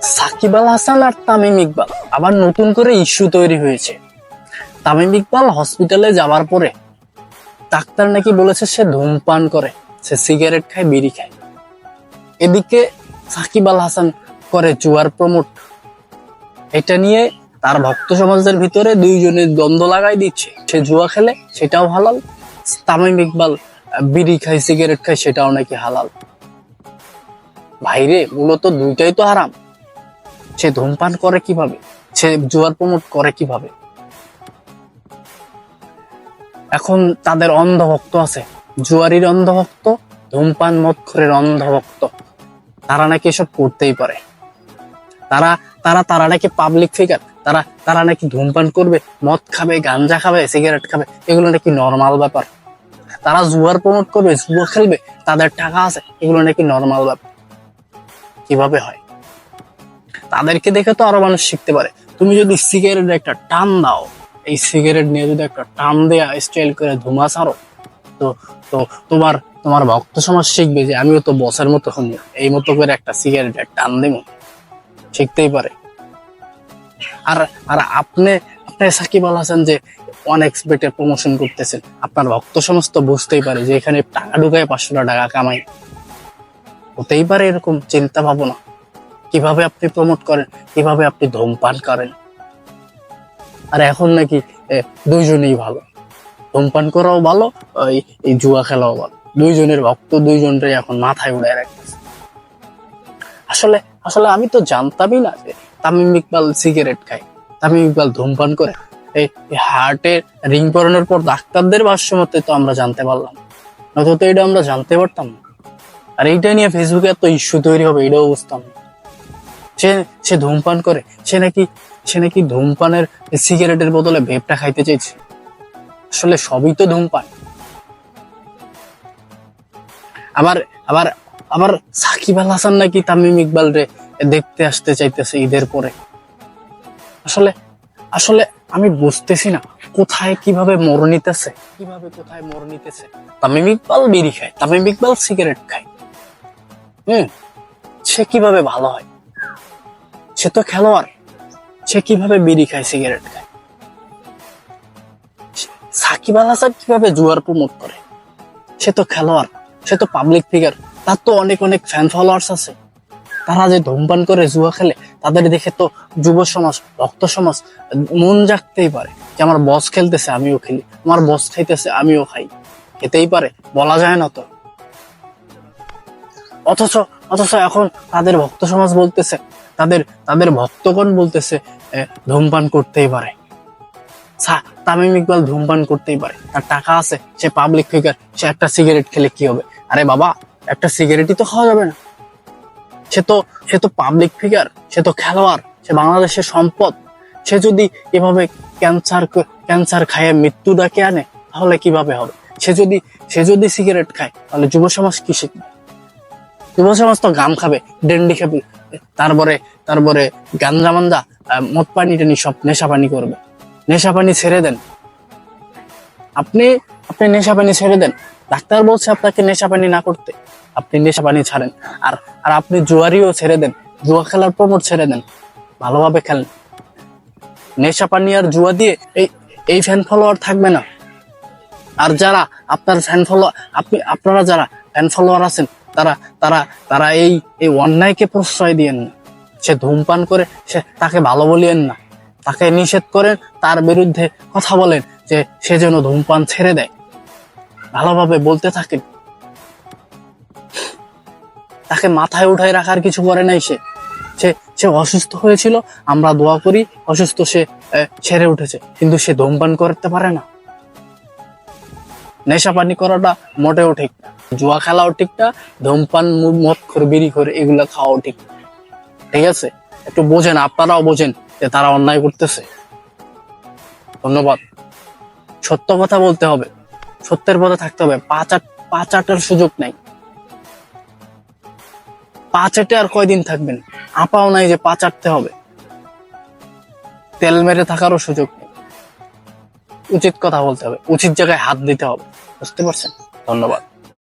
সাকিব আল হাসান আর তামিম ইকবাল আবার নতুন করে ইস্যু তৈরি হয়েছে। তামিম ইকবাল হসপিটালে যাওয়ার পরে ডাক্তার নাকি বলেছে সে ধূমপান করে, সে সিগারেট খায়, বিড়ি খায়। এদিকে সাকিব আল হাসান করে জুয়ার প্রমোট। এটা নিয়ে তার ভক্ত সমাজের ভিতরে দুইজনের দ্বন্দ্ব লাগাই দিচ্ছে। সে জুয়া খেলে সেটাও হালাল, তামিম ইকবাল বিড়ি খায়, সিগারেট খায়, সেটাও নাকি হালাল। ভাইরে, মূলত দুইটাই তো হারাম। সে ধূমপান করে কীভাবে? সে জুয়ার প্রমোট করে কীভাবে? এখন তাদের অন্ধভক্ত আছে। জুয়ারির অন্ধভক্ত, ধূমপান মদখরের অন্ধভক্ত। তারা নাকি এসব করতেই পারে। তারা তারা তারা নাকি পাবলিক ফিগার তারা তারা নাকি ধূমপান করবে, মদ খাবে, গাঞ্জা খাবে সিগারেট খাবে, এগুলো নাকি নর্মাল ব্যাপার। তারা জুয়ার প্রমোট করবে, জুয়া খেলবে, তাদের টাকা আছে, এগুলো নাকি নর্মাল ব্যাপার। কীভাবে হয়? তাদেরকে দেখে তো আরও মানুষ শিখতে পারে। তুমি যদি সিগারেট একটা টান দাও, এই সিগারেট নিয়ে যদি একটা টান দেয়া স্টাইল করে ধুমা ছাড়ো, তো তো তোমার তোমার ভক্ত সমাজ শিখবে যে আমিও তো বসের মতো হন এই মতো করে একটা সিগারেট টান দেব। শিখতেই পারে। আর আর আপনি আপনি সাকিব আল হাসান যে ওয়ান এক্সপেক্টের প্রমোশন করতেছেন, আপনার ভক্ত সমাজ তো বুঝতেই পারে যে এখানে টাকা ঢুকায় পাঁচশো টাকা কামাই। হতেই পারে এরকম চিন্তা ভাবনা। কীভাবে আপনি প্রমোট করেন, কীভাবে আপনি ধূমপান করেন? আর এখন নাকি দুইজনেই ভালো। ধূমপান করাও ভালো এই জুয়া খেলাও ভালো। দুইজনের ভক্ত দুইজনটাই এখন মাথায় উড়ায় রাখতেছে। আসলে আসলে আমি তো জানতামই না যে তামিম ইকবাল সিগারেট খায়, তামিম ইকবাল ধূমপান করে। এই হার্টের রিং পরানোর পর ডাক্তারদের ভাষ্য মতে তো আমরা জানতে পারলাম। নয়তো তো এটা আমরা জানতে পারতাম না। আর এইটা নিয়ে ফেসবুকে এত ইস্যু তৈরি হবে, এটাও বুঝতাম না। সে সে ধূমপান করে, সে নাকি সে নাকি ধূমপানের সিগারেটের বদলে ভেপটা খাইতে চাইছে। আসলে সবই তো ধূমপান। আবার আবার আবার সাকিব আল হাসান নাকি তামিম ইকবাল রে দেখতে আসতে চাইতেছে ঈদের পরে। আসলে আসলে আমি বুঝতেছি না, কোথায় কীভাবে মর নিতেছে? কীভাবে কোথায় মর নিতেছে? তামিম ইকবাল বিড়ি খায়, তামিম ইকবাল সিগারেট খায়। হুম, সে কীভাবে ভালো হয়? সে তো খেলোয়াড়। সে কীভাবে বিড়ি খায় সিগারেট খায়? সাকিব আল হাসান কীভাবে জুয়ার প্রমোট করে? সে তো খেলোয়াড়, সে তো পাবলিক ফিগার তার তো অনেক অনেক ফ্যান ফলোয়ার্স আছে। তারা যে ধূমপান করে জুয়া খেলে, তাদের দেখে তো যুব সমাজ ভক্ত সমাজ মন জাগতেই পারে যে আমার বস খেলতেছে, আমিও খেলি। আমার বস খাইতেছে, আমিও খাই। খেতেই পারে, বলা যায় না তো। অথচ অথচ এখন তাদের ভক্ত সমাজ বলতেছে তাদের তাদের ভক্তগণ বলতেছে ধূমপান করতেই পারে। তামিম ইকবাল ধূমপান করতেই পারে। তার টাকা আছে, সে পাবলিক ফিগার সে একটা সিগারেট খেলে কি হবে? আরে বাবা, একটা সিগারেটই তো খাওয়া যাবে না। সে তো সে তো পাবলিক ফিগার সে তো খেলোয়াড়, সে বাংলাদেশের সম্পদ। সে যদি এভাবে ক্যান্সার ক্যান্সার খায় মৃত্যু ডাকে আনে, তাহলে কীভাবে হবে? সে যদি সে যদি সিগারেট খায়, তাহলে যুব সমাজ কি শিখবে? যুব সমাজ তো গাম খাবে ডেন্ডি খাবে। তারপরে তারপরে গাঞ্জা আহ, মদ পানি টানি সব নেশা পানি করবে। নেশা পানি ছেড়ে দেন। আপনি আপনি নেশা পানি ছেড়ে দেন। ডাক্তার বলছে আপনাকে নেশা পানি না করতে। আপনি নেশা পানি ছাড়েন। আর আর আপনি জুয়ারিও ছেড়ে দেন। জুয়া খেলার প্রমোট ছেড়ে দেন। ভালোভাবে খেলেন। নেশা পানি আর জুয়া দিয়ে এই এই ফ্যান ফলোয়ার থাকবে না। আর যারা আপনার ফ্যান ফলো আপনি আপনারা যারা ফ্যান ফলোয়ার আছেন তারা তারা তারা এই এই অন্যায়কে প্রশ্রয় দিয়েন না সে ধূমপান করে, সে তাকে ভালো বলিয়েন না। তাকে নিষেধ করেন, তার বিরুদ্ধে কথা বলেন যে সে যেন ধূমপান ছেড়ে দেয়। ভালোভাবে বলতে থাকেন। তাকে মাথায় উঠায় রাখার কিছু করে নাই সে। সে সে অসুস্থ হয়েছিল, আমরা দোয়া করি, অসুস্থ সে ছেড়ে উঠেছে। কিন্তু সে ধূমপান করতে পারে না। নেশা পানি করাটা মোটেও ঠিক না। জুয়া খেলাও ঠিক না ধূমপান, মদ করে বিড়ি করে এগুলা খাওয়াও ঠিক। না। ঠিক আছে? একটু বোঝেন, আপনারাও বোঝেন যে তারা অন্যায় করতেছে। ধন্যবাদ। সত্য কথা বলতে হবে। সত্যের পথে থাকতে হবে। পাঁচ আট সুযোগ নাই। পাঁচ আটে আর কয়দিন থাকবেন? আপাও নাই যে পাঁচ আটতে হবে। তেল মেরে থাকারও সুযোগ নেই। উচিত কথা বলতে হবে। উচিত জায়গায় হাত দিতে হবে। বুঝতে পারছেন? ধন্যবাদ।